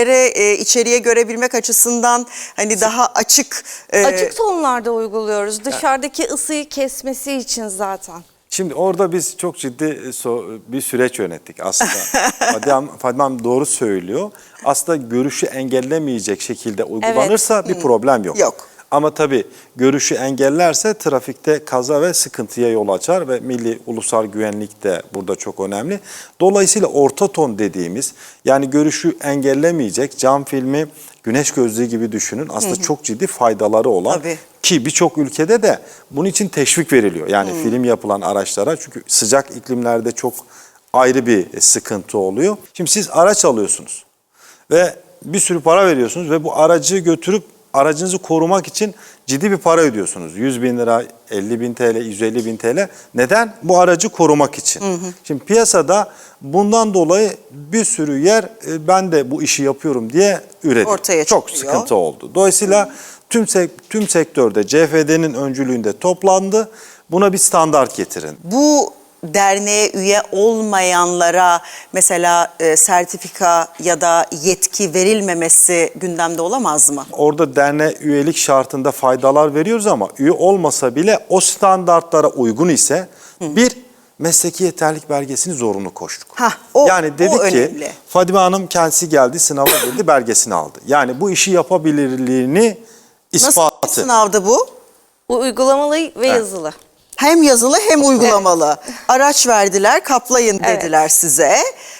e, içeriye görebilmek açısından hani daha açık e, Açık tonlarda uyguluyoruz. Dışarıdaki ısıyı kesmesi için zaten. Şimdi orada biz çok ciddi e, so- bir süreç yönettik aslında. Fadime, Fadime Hanım doğru söylüyor. Aslında görüşü engellemeyecek şekilde uygulanırsa bir problem yok. Yok. Ama tabii görüşü engellerse trafikte kaza ve sıkıntıya yol açar ve milli ulusal güvenlik de burada çok önemli. Dolayısıyla orta ton dediğimiz yani görüşü engellemeyecek cam filmi güneş gözlüğü gibi düşünün. Aslında çok ciddi faydaları olan Tabii. ki birçok ülkede de bunun için teşvik veriliyor. Yani film yapılan araçlara çünkü sıcak iklimlerde çok ayrı bir sıkıntı oluyor. Şimdi siz araç alıyorsunuz ve bir sürü para veriyorsunuz ve bu aracı götürüp aracınızı korumak için ciddi bir para ödüyorsunuz. 100 bin lira, 50 bin TL, 150 bin TL. Neden? Bu aracı korumak için. Şimdi piyasada bundan dolayı bir sürü yer e, ben de bu işi yapıyorum diye üredi. Ortaya Çok çıkıyor. sıkıntı oldu. Dolayısıyla tüm sek- tüm sektörde CFD'nin öncülüğünde toplandı. Buna bir standart getirin. bu derneğe üye olmayanlara mesela e, sertifika ya da yetki verilmemesi gündemde olamaz mı? Orada derneğe üyelik şartında faydalar veriyoruz ama üye olmasa bile o standartlara uygun ise bir mesleki yeterlik belgesini zorunlu koştuk. Hah, o- yani dedik o ki. Fadime Hanım kendisi geldi sınava girdi belgesini aldı. Yani bu işi yapabilirliğini Nasıl ispatı. bir sınavdı bu? Bu uygulamalı ve yazılı. Hem yazılı hem uygulamalı. Araç verdiler, kaplayın Evet. dediler size.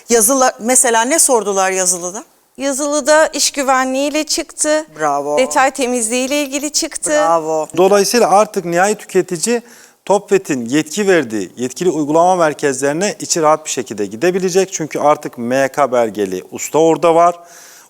Yazılı mesela ne sordular yazılıda? Yazılıda iş güvenliğiyle çıktı. Bravo. Detay temizliğiyle ilgili çıktı. Bravo. Dolayısıyla artık nihai tüketici TOPVET'in yetki verdiği yetkili uygulama merkezlerine içi rahat bir şekilde gidebilecek. Çünkü artık MYK belgeli usta orada var.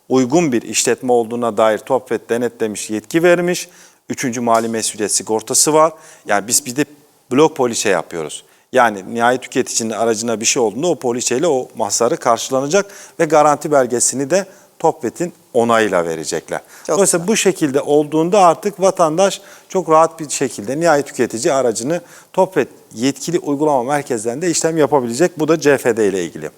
Uygun bir işletme olduğuna dair TOPVET denetlemiş, yetki vermiş. Üçüncü mali mesuliyet sigortası var. Yani biz bir de blok poliçe yapıyoruz. Yani nihai tüketicinin aracına bir şey olduğunda o poliçeyle o mahsarı karşılanacak ve garanti belgesini de TOPVET'in onayıyla verecekler. Çok Dolayısıyla bu şekilde olduğunda artık vatandaş çok rahat bir şekilde nihai tüketici aracını TOPVET yetkili uygulama merkezlerinde işlem yapabilecek. Bu da CFD ile ilgili.